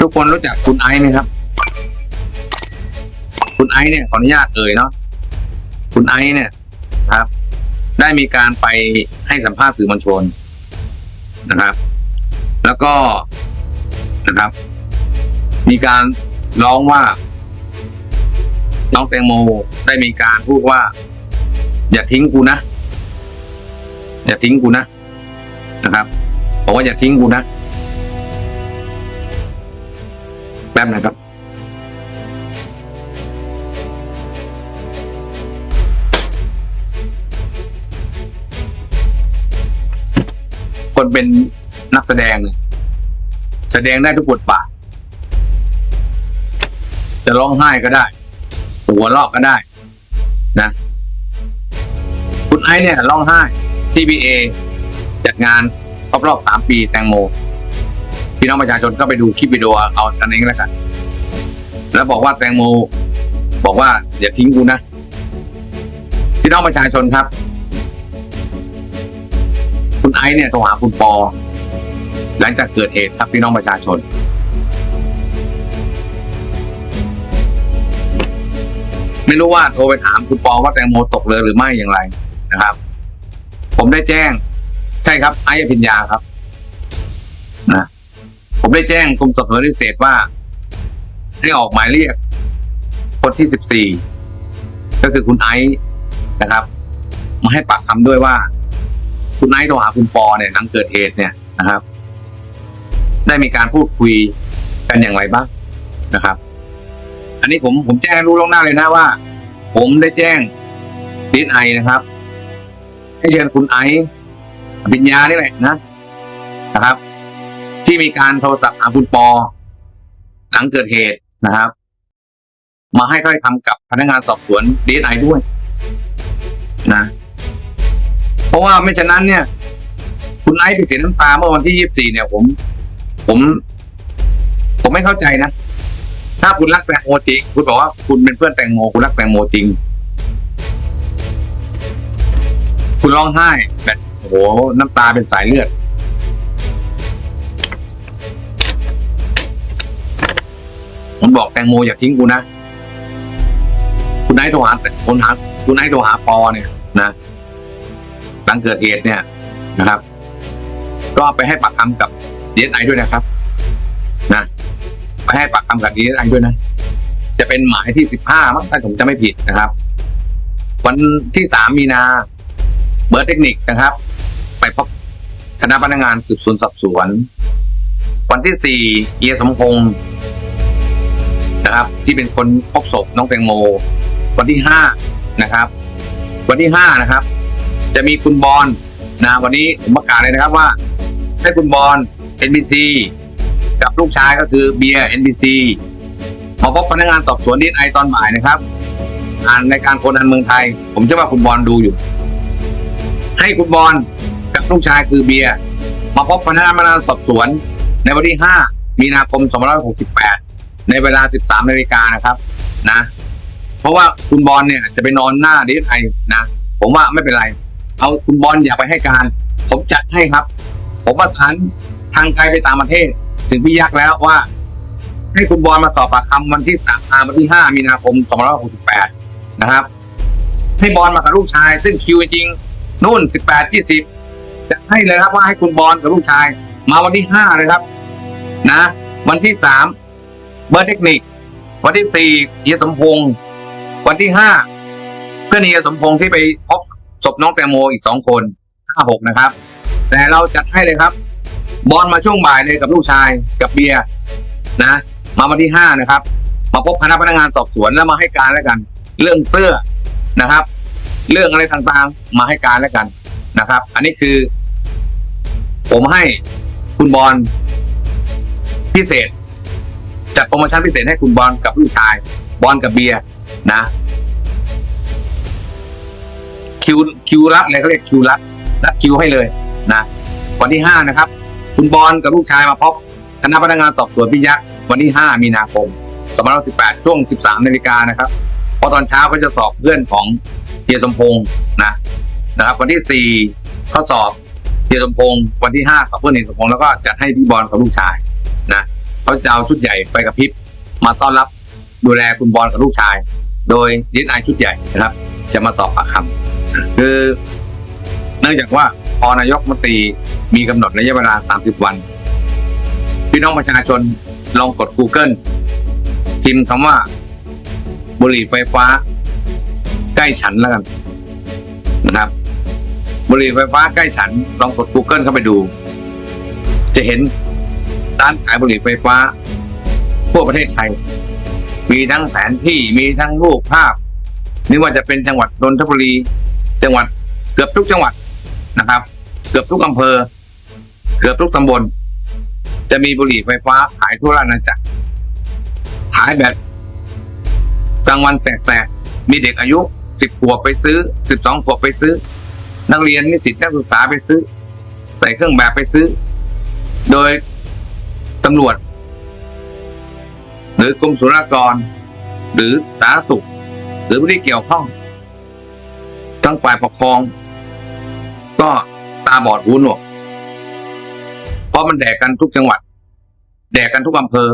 ทุกคนรู้จักคุณไอซ์ไหมครับ คุณไอซ์เนี่ยขออนุญาตเอ่ยเนาะคุณไอซ์เนี่ยครับ ได้มีการไปให้สัมภาษณ์สื่อมวลชนนะครับ แล้วก็นะครับ มีการร้องว่าน้องแตงโมได้มีการพูดว่า อย่าทิ้งกูนะ อย่าทิ้งกูนะนะครับบอกว่าอย่าทิ้งกูนะ แป๊บนะครับ คนเป็นนักแสดงเนี่ยแสดงได้ทุกบทบาทจะร้องไห้ก็ได้ หัวเราะก็ได้ นะ คุณไอเนี่ยร้องไห้ที่บีเอจัดงานครบรอบสามปีแตงโม พี่น้องประชาชนก็ไปดูคลิปวิดีโอเอากันเองแล้วกัน แล้วบอกว่าแตงโม บอกว่าอย่าทิ้งกูนะพี่น้องประชาชนครับ คุณไอซ์เนี่ยโทรหาคุณปอ หลังจากเกิดเหตุครับพี่น้องประชาชน ไม่รู้ว่าโทรไปถามคุณปอว่าแตงโมตกเรือหรือไม่อย่างไรนะครับ ผมได้แจ้ง ใช่ครับ ไอ้อภิญญาครับ นะ ผมได้แจ้งกรมสอบสวนพิเศษว่า ให้ออกหมายเรียก คนที่สิบสี่ก็คือคุณไอซ์นะครับ มาให้ปากคำด้วยว่า คุณไอซ์โทรหาคุณปอเนี่ยหลังเกิดเหตุเนี่ยนะครับ ได้มีการพูดคุยกันอย่างไรบ้างนะครับ อันนี้ผมผมแจ้งรู้ล่วงหน้าเลยนะว่า ผมได้แจ้งดีไอนะครับให้เชิญคุณไอซ์ปิญญานี่แหละนะนะครับ ที่มีการโทรศัพท์หาคุณปอ หลังเกิดเหตุนะครับ มาให้ถ้อยคำกับพนักงานสอบสวนดีไอด้วยนะ เพราะว่าไม่ฉะนั้นเนี่ย คุณไอซ์ไปเสียน้ำตาเมื่อวันที่ยี่สี่เนี่ยผม ผม ผมไม่เข้าใจนะ ถ้าคุณรักแตงโมจริงคุณบอกว่าคุณเป็นเพื่อนแตงโมคุณรักแตงโมจริง คุณร้องไห้แบบโอ้โหน้ำตาเป็นสายเลือด บอกแตงโมอย่าทิ้งกูนะ คุณนท์โทรหาคุณหาคุณนท์โทรหาปอเนี่ยนะหลังเกิดเหตุเนี่ยนะครับ ก็ไปให้ปากคำกับดีเอสไอด้วยนะครับ นะไปให้ปากคำกับดีเอสไอด้วยนะ จะเป็นหมายที่สิบห้ามั้งถ้าผมจะไม่ผิดนะครับ วันที่สามมีนาเบอร์เทคนิคนะครับ ไปพบคณะพนักงานสืบสวนสอบสวน วันที่สี่เอียสมพงศ์ นะครับ ที่เป็นคนพบศพน้องแตงโม วันที่ห้านะครับ วันที่ห้านะครับ จะมีคุณบอลนะวันนี้ผมประกาศเลยนะครับว่า ให้คุณบอล NBC กับลูกชายก็คือเบียร์ NBC มาพบพนักงานสอบสวนดีไอตอนบ่ายนะครับอ่านในการโคนอันเมืองไทย ผมเชื่อว่าคุณบอลดูอยู่ ให้คุณบอลกับลูกชายคือเบียร์มาพบพนักงานสอบสวน ในวันที่ 5 มีนาคม 2568 ในเวลา 13นาฬิกานะครับนะ เพราะว่าคุณบอลเนี่ยจะไปนอนหน้าดีไอนะ ผมว่าไม่เป็นไร เอาคุณบอลอย่าไปให้การ ผมจัดให้ครับ ผมประสานทางไกลไปต่างประเทศ ถึงพี่ยักษ์แล้วว่า ให้คุณบอลมาสอบปากคำวันที่สามวันที่ห้ามีนาคมสองพันหกสิบแปดนะครับ ให้บอลมากับลูกชาย ซึ่งคิวจริงนู่นสิบแปดยี่สิบจะให้เลยครับว่าให้คุณบอลกับลูกชาย มาวันที่ห้าเลยครับ นะ วันที่สาม เบอร์เทคนิค วันที่สี่เฮียสมพงศ์วันที่ห้าเพื่อนเฮียสมพงศ์ที่ไปพบศพน้องแตงโมอีกสองคนห้าหกนะครับ แต่เราจัดให้เลยครับ บอลมาช่วงบ่ายเลยกับลูกชายกับเบียร์นะ มาวันที่ห้านะครับ มาพบคณะพนักงานสอบสวนแล้วมาให้การแล้วกัน เรื่องเสื้อนะครับ เรื่องอะไรต่างๆ มาให้การแล้วกันนะครับ อันนี้คือ ผมให้คุณบอลพิเศษ จัดโปรโมชั่นพิเศษให้คุณบอลกับลูกชาย บอลกับเบียร์นะ คิวคิวรัดเลยเขาเรียกคิวรัดรัดคิวให้เลยนะวันที่ห้านะครับ คุณบอลกับลูกชายมาพบคณะพนักงานสอบสวนพิยักษ์วันที่ห้ามีนาคม2518ช่วง13นาฬิกานะครับเพราะตอนเช้าเขาจะสอบเพื่อนของเฮียสมพงษ์นะนะครับ วันที่สี่เขาสอบเฮียสมพงษ์วันที่ห้าสอบเพื่อนเฮียสมพงษ์แล้วก็จัดให้พี่บอลกับลูกชายนะ เขาจะเอาชุดใหญ่ไฟกระพริบมาต้อนรับดูแลคุณบอลกับลูกชาย โดยยึดไอชุดใหญ่นะครับ จะมาสอบปากคำคือ เนื่องจากว่าพอนายกมตรีมีกำหนดระยะเวลา 30 วัน พี่น้องประชาชนลองกด Google พิมพ์คำว่า บุหรี่ไฟฟ้า ใกล้ฉันแล้วกันนะครับ บุหรี่ไฟฟ้าใกล้ฉันลองกด Google เข้าไปดู จะเห็น ร้านขายบุหรี่ไฟฟ้า ทั่วประเทศไทย มีทั้งแผนที่มีทั้งรูปภาพไม่ว่าจะเป็นจังหวัดนนทบุรี จังหวัดเกือบทุกจังหวัดนะครับ เกือบทุกอำเภอ เกือบทุกตำบล จะมีบุหรี่ไฟฟ้าขายทั่วราชอาณาจักรขายแบบกลางวันแสกๆมีเด็กอายุสิบขวบไปซื้อสิบสองขวบไปซื้อ นักเรียนนิสิตนักศึกษาไปซื้อ ใส่เครื่องแบบไปซื้อ โดย ตำรวจ หรือกรมศุลกากร หรือสาธารณสุข หรือผู้ที่เกี่ยวข้อง ทั้งฝ่ายปกครอง ก็ตาบอดหูหนวก เพราะมันแดกกันทุกจังหวัด แดกกันทุกอำเภอ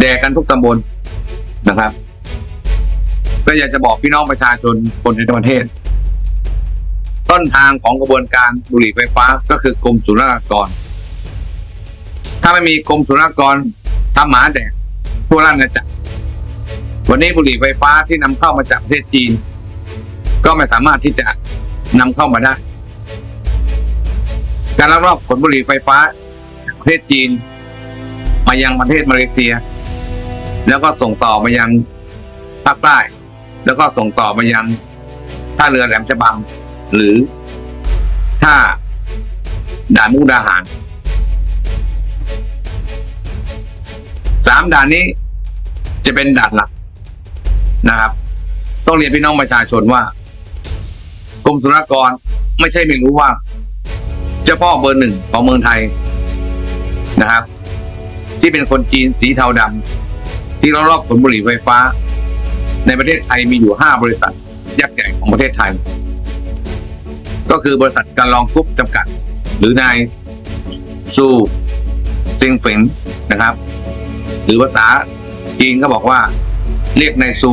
แดกกันทุกตำบลนะครับ ก็อยากจะบอกพี่น้องประชาชนคนในประเทศ ต้นทางของกระบวนการบุหรี่ไฟฟ้าก็คือกรมศุลกากร ถ้าไม่มีกรมศุลกากรทำหมาแดกทั่วราชอาณาจักรวันนี้บุหรี่ไฟฟ้าที่นำเข้ามาจากประเทศจีน ก็ไม่สามารถที่จะนำเข้ามาได้ การลักลอบขนบุหรี่ไฟฟ้าจากประเทศจีน มายังประเทศมาเลเซีย แล้วก็ส่งต่อมายังภาคใต้ แล้วก็ส่งต่อมายังท่าเรือแหลมฉบังหรือท่าด่านมุกดาหารามด่านนี้ จะเป็นด่านหลักนะครับ ต้องเรียนพี่น้องประชาชนว่ากรมศุลกากรไม่ใช่ไม่รู้ว่า เจ้าพ่อเบอร์หนึ่งของเมืองไทยนะครับ ที่เป็นคนจีนสีเทาดำที่รอบขนบุหรี่ไฟฟ้า ในประเทศไทยมีอยู่ห้าบริษัท ยักษ์ใหญ่ของประเทศไทย ก็คือบริษัทการลองกรุ๊ปจำกัด หรือนายซูซิงฝิงนะครับ หรือภาษาจีนก็บอกว่าเรียกนายซู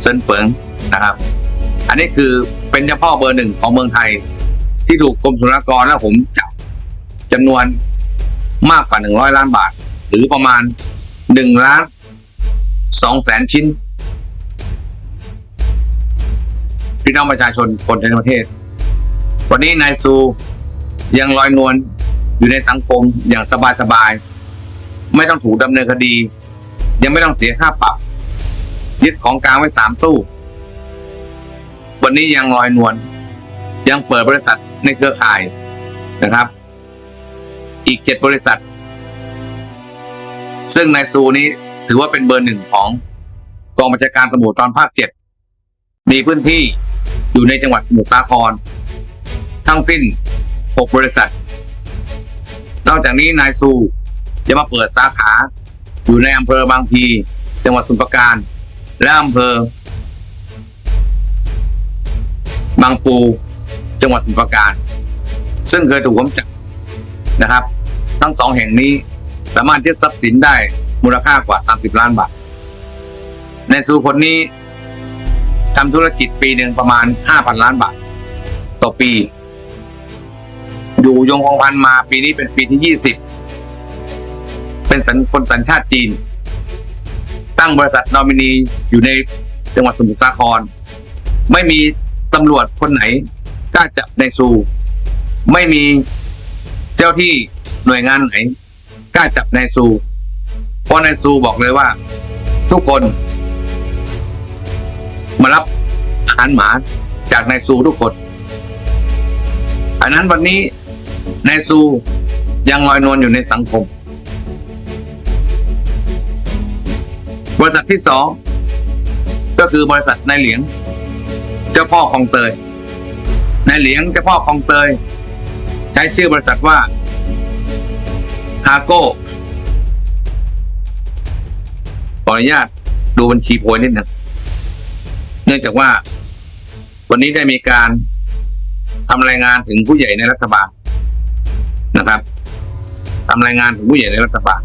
เซินเฟิงนะครับ อันนี้คือเป็นเจ้าพ่อเบอร์หนึ่งของเมืองไทย ที่ถูกกรมศุลกากรและผมจับจำนวนมากกว่าหนึ่งร้อยล้านบาท หรือประมาณหนึ่งล้านสองแสนชิ้นพี่น้องประชาชนคนในประเทศ วันนี้นายซูยังลอยนวลอยู่ในสังคมอย่างสบายๆ ไม่ต้องถูกดำเนินคดี ยังไม่ต้องเสียค่าปรับยึดของกลางไว้สามตู้ วันนี้ยังลอยนวลยังเปิดบริษัทในเครือข่ายนะครับ อีกเจ็ดบริษัท ซึ่งนายซูนี้ถือว่าเป็นเบอร์หนึ่งของกองบัญชาการตำรวจตอนภาคเจ็ดมีพื้นที่อยู่ในจังหวัดสมุทรสาคร ทั้งสิ้นหกบริษัท นอกจากนี้นายซู จะมาเปิดสาขา อยู่ในอำเภอบางพี จังหวัดสมุพรปราการ และอำเภอ บางปู จังหวัดสมุพรปราการ ซึ่งเคยถูกผมจับนะครับ ทั้งสองแห่งนี้สามารถยึดทรัพย์สินได้มูลค่ากว่า 30 ล้านบาท ในสูคนนี้ทำธุรกิจปีหนึ่งประมาณ 5,000 ล้านบาท ต่อปี อยู่ยงคงพันมาปีนี้เป็นปีที่ 20 เป็นสัญคนสัญชาติจีน ตั้งบริษัทนอมินีอยู่ในจังหวัดสมุทรสาคร ไม่มีตำรวจคนไหนกล้าจับในซู ไม่มีเจ้าที่หน่วยงานไหนกล้าจับนายซู เพราะนายซูบอกเลยว่า ทุกคน มารับอาหารหมาจากนายซูทุกคนอันนั้นวันนี้นายซูยังลอยนวลอยู่ในสังคม บริษัทที่สองก็คือบริษัทนายเหลียง เจ้าพ่อของเตยนายเหลียงเจ้าพ่อของเตย ใช้ชื่อบริษัทว่าคาโก้ขออนุญาตดูบัญชีโพยนิดหนึ่งเนื่องจากว่า วันนี้ได้มีการทำรายงานถึงผู้ใหญ่ในรัฐบาลนะครับทำรายงานถึงผู้ใหญ่ในรัฐบาล